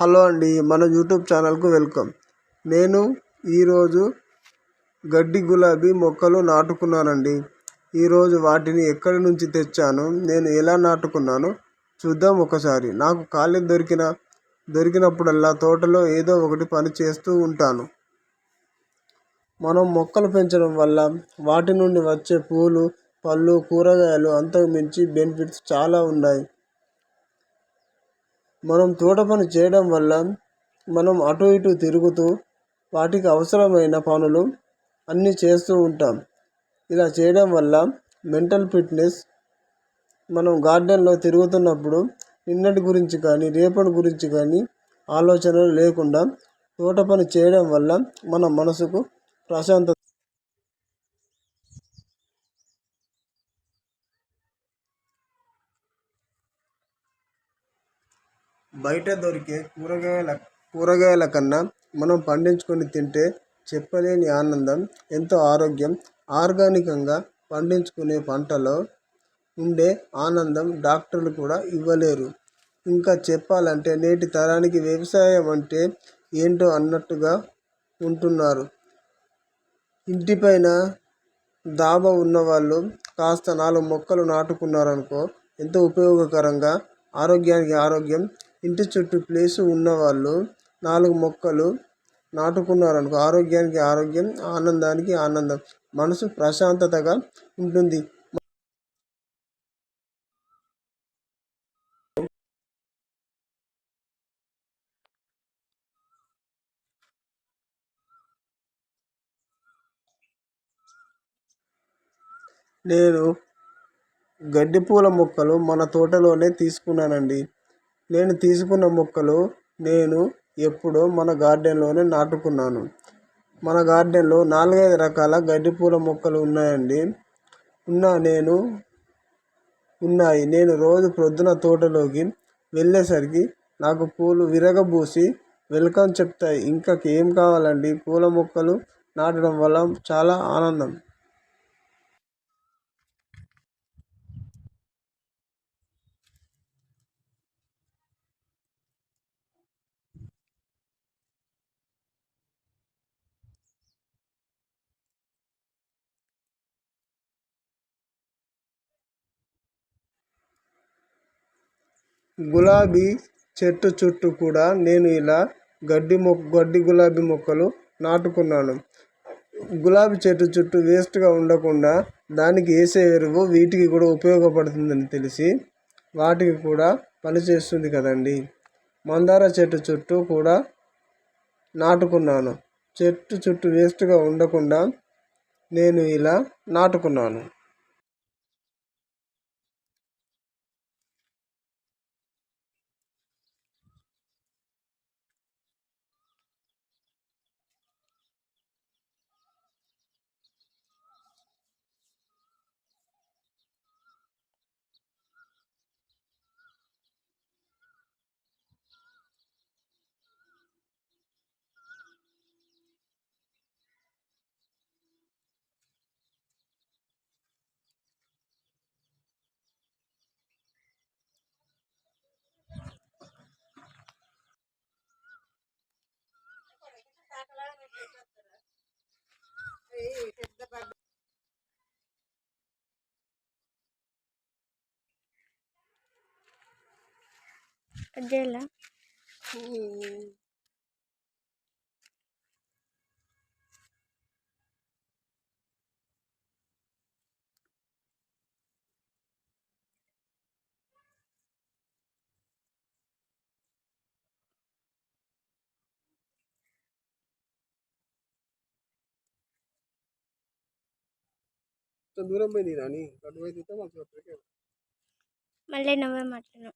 Hello అండి మన YouTube ఛానల్కు వెల్కమ్. నేను ఈరోజు గడ్డి గులాబీ మొక్కలు నాటుకున్నానండి. ఈరోజు వాటిని ఎక్కడి నుంచి తెచ్చాను నేను ఎలా నాటుకున్నాను చూద్దాం ఒకసారి. నాకు ఖాళీ దొరికిన దొరికినప్పుడల్లా తోటలో ఏదో ఒకటి పని చేస్తూ ఉంటాను. మనం మొక్కలు పెంచడం వల్ల వాటి నుండి వచ్చే పూలు పళ్ళు కూరగాయలు అంతకు మించి బెనిఫిట్స్ చాలా ఉన్నాయి. మనం తోట పని చేయడం వల్ల మనం అటు ఇటు తిరుగుతూ వాటికి అవసరమైన పనులు అన్నీ చేస్తూ ఉంటాం. ఇలా చేయడం వల్ల మెంటల్ ఫిట్నెస్ మనం గార్డెన్లో తిరుగుతున్నప్పుడు నిన్నటి గురించి కానీ రేపటి గురించి కానీ ఆలోచనలు లేకుండా తోట పని చేయడం వల్ల మన మనసుకు ప్రశాంతత బయట దొరికే కూరగాయల కూరగాయల కన్నా మనం పండించుకొని తింటే చెప్పలేని ఆనందం ఎంతో ఆరోగ్యం ఆర్గానికంగా పండించుకునే పంటలో ఉండే ఆనందం డాక్టర్లు కూడా ఇవ్వలేరు. ఇంకా చెప్పాలంటే నేటి తరానికి వ్యవసాయం అంటే ఏంటో అన్నట్టుగా ఉంటున్నారు. ఇంటిపైన డాబా ఉన్నవాళ్ళు కాస్త నాలుగు మొక్కలు నాటుకున్నారనుకో ఎంతో ఉపయోగకరంగా ఆరోగ్యానికి ఆరోగ్యం ఇంటి చుట్టూ ప్లేసు ఉన్నవాళ్ళు నాలుగు మొక్కలు నాటుకున్నారనుకో ఆరోగ్యానికి ఆరోగ్యం ఆనందానికి ఆనందం. మనసు ప్రశాంతతగా ఉంటుంది. నేను గడ్డి పూల మొక్కలు మన తోటలోనే తీసుకున్నానండి. నేను తీసుకున్న మొక్కలు నేను ఎప్పుడో మన గార్డెన్లోనే నాటుకున్నాను. మన గార్డెన్లో నాలుగైదు రకాల గడ్డి పూల మొక్కలు ఉన్నాయండి. ఉన్న నేను ఉన్నాయి. నేను రోజు ప్రొద్దున తోటలోకి వెళ్ళేసరికి నాకు పూలు విరగబూసి వెల్కమ్ చెప్తాయి. ఇంకా ఏం కావాలండి? పూల మొక్కలు నాటడం వల్ల చాలా ఆనందం. గులాబీ చెట్టు చుట్టూ కూడా నేను ఇలా గడ్డి మొ గడ్డి గులాబీ మొక్కలు నాటుకున్నాను. గులాబీ చెట్టు చుట్టూ వేస్ట్గా ఉండకుండా దానికి వేసే ఎరువు వీటికి కూడా ఉపయోగపడుతుందని తెలిసి వాటికి కూడా పనిచేస్తుంది కదండి. మందార చెట్టు చుట్టూ కూడా నాటుకున్నాను. చెట్టు చుట్టూ వేస్ట్గా ఉండకుండా నేను ఇలా నాటుకున్నాను. అదేలా దూరం పోయింది రాని అటువైపు మంచిగా మళ్ళీ నువ్వే మాట్లాడు